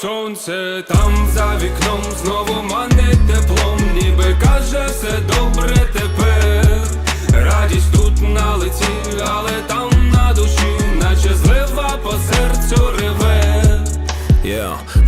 Сонце там за вікном знову манить теплом, ніби каже все добре тепер. Радість тут на лиці, але там на душі, наче злива по серцю реве. Yeah.